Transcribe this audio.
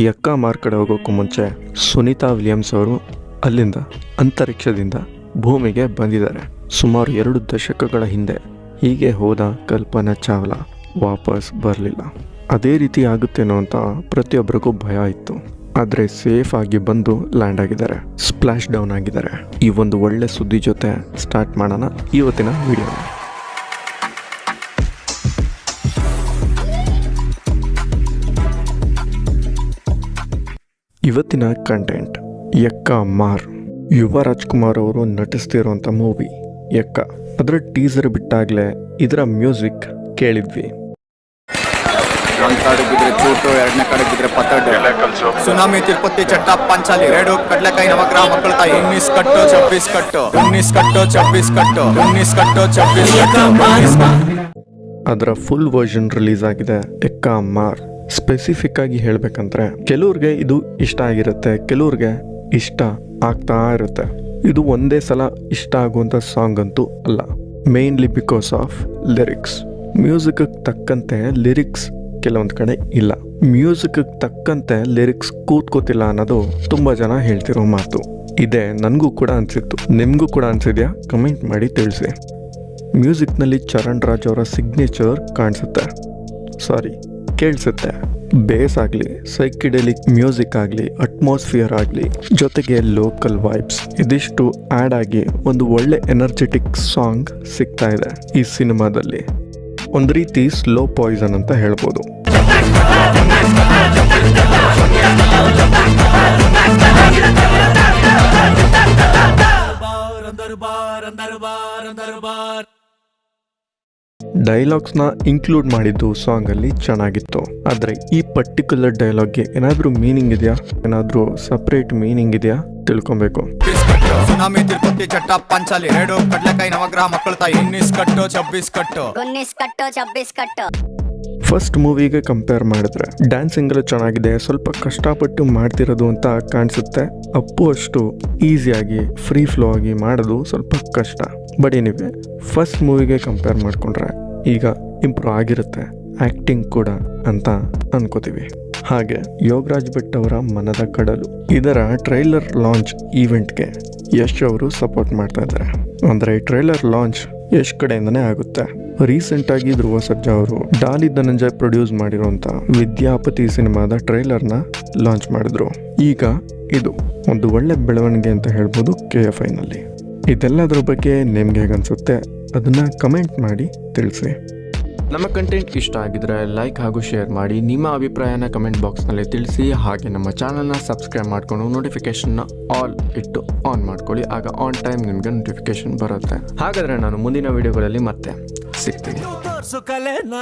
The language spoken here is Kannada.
ಈ ಅಕ್ಕ ಮಾರ್ ಕಡೆ ಹೋಗೋಕ್ಕೂ ಮುಂಚೆ ಸುನೀತಾ ವಿಲಿಯಮ್ಸ್ ಅವರು ಅಲ್ಲಿಂದ ಅಂತರಿಕ್ಷದಿಂದ ಭೂಮಿಗೆ ಬಂದಿದ್ದಾರೆ. ಸುಮಾರು ಎರಡು ದಶಕಗಳ ಹಿಂದೆ ಹೀಗೆ ಹೋದ ಕಲ್ಪನಾ ಚಾವ್ಲಾ ವಾಪಸ್ ಬರಲಿಲ್ಲ. ಅದೇ ರೀತಿ ಆಗುತ್ತೇನೋ ಅಂತ ಪ್ರತಿಯೊಬ್ಬರಿಗೂ ಭಯ ಇತ್ತು. ಆದರೆ ಸೇಫ್ ಆಗಿ ಬಂದು ಲ್ಯಾಂಡ್ ಆಗಿದ್ದಾರೆ. ಸ್ಪ್ಲಾಶ್ ಡೌನ್ ಆಗಿದ್ದಾರೆ. ಈ ಒಂದು ಒಳ್ಳೆ ಸುದ್ದಿ ಜೊತೆ ಸ್ಟಾರ್ಟ್ ಮಾಡೋಣ ಇವತ್ತಿನ ವಿಡಿಯೋ ಇವತ್ತಿನ ಕಂಟೆಂಟ್ ಯಕ್ಕ ಮಾರ್. ಯುವ ರಾಜ್ಕುಮಾರ್ ಅವರು ನಟಿಸ್ತಿರುವಂಥ ಮೂವಿ ಯಕ್ಕ ಅದರ ಟೀಸರ್ ಬಿಟ್ಟಾಗಲೇ ಇದರ ಮ್ಯೂಸಿಕ್ ಕೇಳಿದ್ವಿ. ಒಂದ್ ಕಾಡು ಬಿದ್ರೆ ಚೂಟು ಎರಡನೇ ಕಾಡು ಬಿದ್ರೆ ಪತ್ತಡ್ಡು ಸುನಾಮಿ ತಿರುಪತಿ ಚಟ್ಟ ಪಂಚಾಲಿ ರೇಡು ಕಡ್ಲೆಕಾಯಿ ನವಗ್ರಹ ಮಕ್ಕಳ ತಾಯಿ. ಇನ್ನಿಸ್ ಕಟ್ಟು ಚಬ್ಬಿಸ್ ಕಟ್ಟು. ಇನ್ನಿಸ್ ಕಟ್ಟು ಚಬ್ಬಿಸ್ ಕಟ್ಟು. ಇನ್ನಿಸ್ ಕಟ್ಟು ಇನ್ನಿಸ್ ಕಟ್ಟು. ಅದರ ಫುಲ್ ವರ್ಷನ್ ರಿಲೀಸ್ ಆಗಿದೆ ಎಕ್ಕ ಮಾರ್. ಸ್ಪೆಸಿಫಿಕ್ ಆಗಿ ಹೇಳಬೇಕಂದ್ರೆ ಕೆಲವ್ರಿಗೆ ಇದು ಇಷ್ಟ ಆಗಿರುತ್ತೆ, ಕೆಲವ್ರಿಗೆ ಇಷ್ಟ ಆಗ್ತಾ ಇರುತ್ತೆ. ಇದು ಒಂದೇ ಸಲ ಇಷ್ಟ ಆಗುವಂಥ ಸಾಂಗ್ ಅಂತೂ ಅಲ್ಲ. Mainly because of lyrics music ತಕ್ಕಂತೆ ಲಿರಿಕ್ಸ್ ಕೆಲವೊಂದು ಕಡೆ ಇಲ್ಲ. ಮ್ಯೂಸಿಕ್ ತಕ್ಕಂತೆ ಲಿರಿಕ್ಸ್ ಕೂತ್ಕೋತಿಲ್ಲ ಅನ್ನೋದು ತುಂಬಾ ಜನ ಹೇಳ್ತಿರೋ ಮಾತು. ಇದೆ, ನನಗೂ ಕೂಡ ಅನ್ಸಿತ್ತು. ನಿಮಗೂ ಕೂಡ ಅನ್ಸಿದ್ಯಾ? ಕಮೆಂಟ್ ಮಾಡಿ ತಿಳಿಸಿ. ಮ್ಯೂಸಿಕ್ನಲ್ಲಿ ಚರಣ್ ರಾಜ್ ಅವರ ಸಿಗ್ನೇಚರ್ ಕಾಣಿಸುತ್ತೆ. ಸಾರಿ ಕೇಳಿಸುತ್ತೆ. ಬೇಸ್ ಆಗಲಿ ಸೈಕಿಡೆಲಿಕ್ ಮ್ಯೂಸಿಕ್ ಆಗಲಿ ಅಟ್ಮಾಸ್ಫಿಯರ್ ಆಗಲಿ, ಜೊತೆಗೆ ಲೋಕಲ್ ವೈಬ್ಸ್ ಇದಿಷ್ಟು ಆ್ಯಡ್ ಆಗಿ ಒಂದು ಒಳ್ಳೆ ಎನರ್ಜೆಟಿಕ್ ಸಾಂಗ್ ಸಿಗ್ತಾ ಇದೆ ಈ ಸಿನಿಮಾದಲ್ಲಿ. ಒಂದು ರೀತಿ ಸ್ಲೋ ಪಾಯ್ಸನ್ ಅಂತ ಹೇಳ್ಬೋದು. ಡೈಲಾಗ್ಸ್ನ ಇನ್ಕ್ಲೂಡ್ ಮಾಡಿದ್ದು ಸಾಂಗಲ್ಲಿ ಚೆನ್ನಾಗಿತ್ತು. ಆದರೆ ಈ ಪರ್ಟಿಕ್ಯುಲರ್ ಡೈಲಾಗ್ಗೆ ಏನಾದರೂ ಮೀನಿಂಗ್ ಇದೆಯಾ? ಏನಾದರೂ ಸಪ್ರೇಟ್ ಮೀನಿಂಗ್ ಇದೆಯಾ? ತಿಳ್ಕೊಬೇಕು. ಸುನಾಮಿ ತಿರುಪತಿ ಚಟ್ಟ ಪಂಚಾಲಿ ರೇಡು ಕಡ್ಲೆಕಾಯಿ ನವಗ್ರಹ ಮಕ್ಕಳ ತಾಯಿ. ಇನ್ನಿಸ್ ಕಟ್ಟು ಚಬ್ಬಿಸ್ ಕಟ್ಟು ಉನ್ನಿಸ್ ಕಟ್ಟು ಚಬ್ಬಿಸ್ ಕಟ್ಟು ಫಸ್ಟ್ ಮೂವಿಗೆ ಕಂಪೇರ್ ಮಾಡಿದ್ರೆ ಡ್ಯಾನ್ಸಿಂಗ್ ಎಲ್ಲ ಚೆನ್ನಾಗಿದೆ ಸ್ವಲ್ಪ ಕಷ್ಟಪಟ್ಟು ಮಾಡ್ತಿರೋದು ಅಂತ ಕಾಣಿಸುತ್ತೆ. ಅಪ್ಪು ಅಷ್ಟು ಈಸಿಯಾಗಿ ಫ್ರೀ ಫ್ಲೋ ಆಗಿ ಮಾಡೋದು ಸ್ವಲ್ಪ ಕಷ್ಟ. ಬಟ್ ಏನಿವೆ ಫಸ್ಟ್ ಮೂವಿಗೆ ಕಂಪೇರ್ ಮಾಡಿಕೊಂಡ್ರೆ ಈಗ ಇಂಪ್ರೂವ್ ಆಗಿರುತ್ತೆ ಆ್ಯಕ್ಟಿಂಗ್ ಕೂಡ ಅಂತ ಅನ್ಕೋತೀವಿ. ಹಾಗೆ ಯೋಗರಾಜ್ ಭಟ್ ಅವರ ಮನದ ಕಡಲು. ಇದರ ಟ್ರೈಲರ್ ಲಾಂಚ್ ಈವೆಂಟ್ಗೆ ಯಶ್ ಅವರು ಸಪೋರ್ಟ್ ಮಾಡ್ತಾ ಇದ್ದಾರೆ. ಅಂದರೆ ಟ್ರೈಲರ್ ಲಾಂಚ್ ಯಶ್ ಕಡೆಯಿಂದನೇ ಆಗುತ್ತೆ. ರೀಸೆಂಟ್ ಆಗಿ ಧ್ರುವ ಸರ್ಜಾ ಅವರು ಡಾಲಿ ಧನಂಜಯ್ ಪ್ರೊಡ್ಯೂಸ್ ಮಾಡಿರುವಂತ ವಿದ್ಯಾಪತಿ ಸಿನಿಮಾದ ಟ್ರೈಲರ್ನ ಲಾಂಚ್ ಮಾಡಿದ್ರು. ಈಗ ಇದು ಒಂದು ಒಳ್ಳೆ ಬೆಳವಣಿಗೆ ಅಂತ ಹೇಳ್ಬೋದು ಕೆ ಎಫ್ ಐನಲ್ಲಿ ಇದೆಲ್ಲದರ ಬಗ್ಗೆ ನಿಮ್ಗೆ ಹೇಗನ್ಸುತ್ತೆ? ಅದನ್ನ ಕಮೆಂಟ್ ಮಾಡಿ ತಿಳಿಸಿ. ನಮ್ಮ ಕಂಟೆಂಟ್ ಇಷ್ಟ ಆಗಿದ್ರೆ ಲೈಕ್ ಹಾಗೂ ಶೇರ್ ಮಾಡಿ ನಿಮ್ಮ ಅಭಿಪ್ರಾಯನ ಕಮೆಂಟ್ ಬಾಕ್ಸ್ನಲ್ಲಿ ತಿಳಿಸಿ ಹಾಗೆ ನಮ್ಮ ಚಾನಲ್ನ ಸಬ್ಸ್ಕ್ರೈಬ್ ಮಾಡಿಕೊಂಡು ನೋಟಿಫಿಕೇಶನ್ನ ಆಲ್ ಇಟ್ಟು ಆನ್ ಮಾಡ್ಕೊಳ್ಳಿ ಆಗ ಆನ್ ಟೈಮ್ ನಿಮಗೆ ನೋಟಿಫಿಕೇಶನ್ ಬರುತ್ತೆ. ಹಾಗಾದರೆ ನಾನು ಮುಂದಿನ ವಿಡಿಯೋಗಳಲ್ಲಿ ಮತ್ತೆ ಸಿಗ್ತೀನಿ. ತೋರ್ಸು ಕಲೆನ